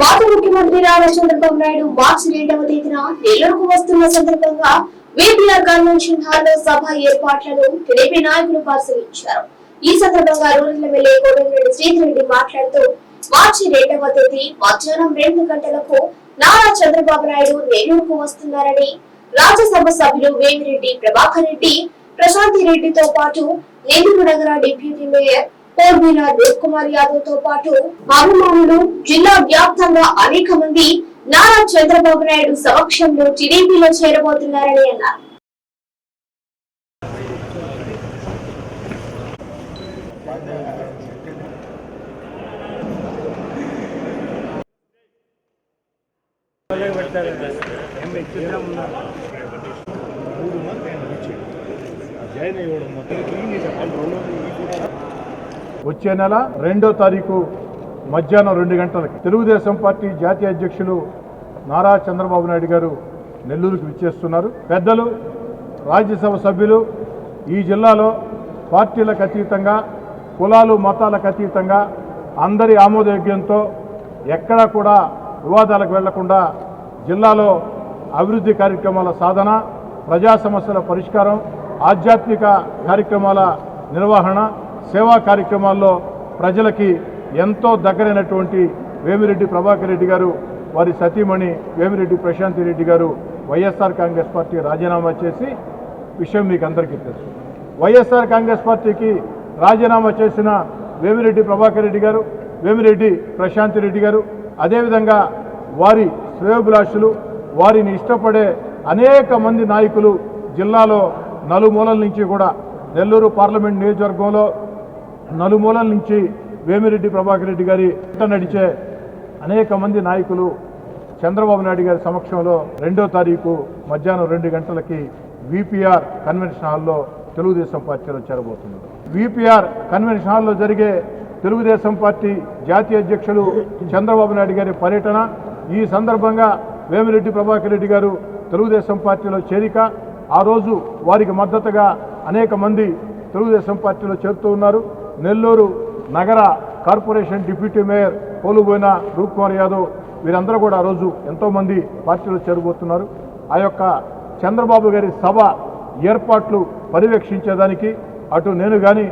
భారత ముఖ్యమంత్రి నారా చంద్రబాబు నాయుడు మార్చి రెండవ తేదీన నెల్లూరుకు వస్తున్న సందర్భంగా వీపీఆర్ కన్వెన్షన్ హాల్లో సభ ఏర్పాట్లను టీడీపీ నాయకులు పరిశీలించారు. ఈ సందర్భంగా రూరల్ ఎమ్మెల్యే కోటమిరెడ్డి శ్రీధరెడ్డి మాట్లాడుతూ మార్చి రెండవ తేదీ మధ్యాహ్నం రెండు గంటలకు నారా చంద్రబాబు నాయుడు నెల్లూరుకు వస్తున్నారని రాజ్యసభ సభ్యులు వేమిరెడ్డి ప్రభాకర్ రెడ్డి ప్రశాంతి రెడ్డితో పాటు నెల్లూరు నగర డిప్యూటీ మేయర్ దేవ్ కుమార్ యాదవ్తో పాటు అభిమానులు జిల్లా వ్యాప్తంగా అనేక మంది నారా చంద్రబాబు నాయుడు సమక్షంలో టీడీపీలో చేరబోతున్నారని అన్నారు. వచ్చే నెల రెండో తారీఖు మధ్యాహ్నం రెండు గంటలకి తెలుగుదేశం పార్టీ జాతీయ అధ్యక్షులు నారా చంద్రబాబు నాయుడు గారు నెల్లూరుకు విచ్చేస్తున్నారు. పెద్దలు రాజ్యసభ సభ్యులు ఈ జిల్లాలో పార్టీలకు అతీతంగా కులాలు మతాలకు అతీతంగా అందరి ఆమోదయోగ్యంతో ఎక్కడా కూడా వివాదాలకు వెళ్ళకుండా జిల్లాలో అభివృద్ధి కార్యక్రమాల సాధన ప్రజా సమస్యల పరిష్కారం ఆధ్యాత్మిక కార్యక్రమాల నిర్వహణ సేవా కార్యక్రమాల్లో ప్రజలకి ఎంతో దగ్గరైనటువంటి వేమిరెడ్డి ప్రభాకర్ రెడ్డి గారు వారి సతీమణి వేమిరెడ్డి ప్రశాంతి రెడ్డి గారు వైఎస్ఆర్ కాంగ్రెస్ పార్టీ రాజీనామా చేసి విషయం మీకు అందరికీ తెలుసు. వైఎస్ఆర్ కాంగ్రెస్ పార్టీకి రాజీనామా చేసిన వేమిరెడ్డి ప్రభాకర్ రెడ్డి గారు వేమిరెడ్డి ప్రశాంతి రెడ్డి గారు అదేవిధంగా వారి శ్రేయోభిలాషులు వారిని ఇష్టపడే అనేక మంది నాయకులు జిల్లాలో నలుమూలల నుంచి కూడా నెల్లూరు పార్లమెంట్ నియోజకవర్గంలో నలుమూలల నుంచి వేమిరెడ్డి ప్రభాకర్ రెడ్డి గారి వెంట నడిచే అనేక మంది నాయకులు చంద్రబాబు నాయుడు గారి సమక్షంలో రెండో తారీఖు మధ్యాహ్నం రెండు గంటలకి విపిఆర్ కన్వెన్షన్ హాల్లో తెలుగుదేశం పార్టీలో చేరబోతున్నారు. విపిఆర్ కన్వెన్షన్ హాల్లో జరిగే తెలుగుదేశం పార్టీ జాతీయ అధ్యక్షులు చంద్రబాబు నాయుడు గారి పర్యటన ఈ సందర్భంగా వేమిరెడ్డి ప్రభాకర్ రెడ్డి గారు తెలుగుదేశం పార్టీలో చేరిక ఆ రోజు వారికి మద్దతుగా అనేక మంది తెలుగుదేశం పార్టీలో చేరుతూ ఉన్నారు. నెల్లూరు నగర corporation deputy mayor Poluboina Roop Kumar Yadav వీరందరూ కూడా ఆ రోజు ఎంతోమంది పార్టీలో చేరబోతున్నారు. ఆ యొక్క చంద్రబాబు గారి సభ ఏర్పాట్లు పర్యవేక్షించేదానికి అటు నేను కానీ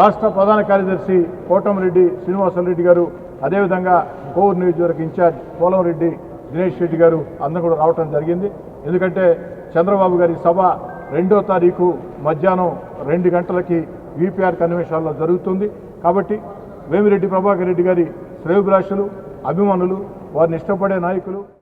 రాష్ట్ర ప్రధాన కార్యదర్శి కోటమిరెడ్డి శ్రీనివాసరెడ్డి గారు అదేవిధంగా కోవూరు నియోజకవర్గ ఇన్ఛార్జ్ పోలంరెడ్డి దినేష్ రెడ్డి గారు అందరూ కూడా రావటం జరిగింది. ఎందుకంటే చంద్రబాబు గారి సభ రెండో తారీఖు మధ్యాహ్నం రెండు గంటలకి ఈపీఆర్ కన్వెన్షన్లో జరుగుతుంది. కాబట్టి వేమిరెడ్డి ప్రభాకర్ రెడ్డి గారి శ్రేయభిలాషులు అభిమానులు వారిని ఇష్టపడే నాయకులు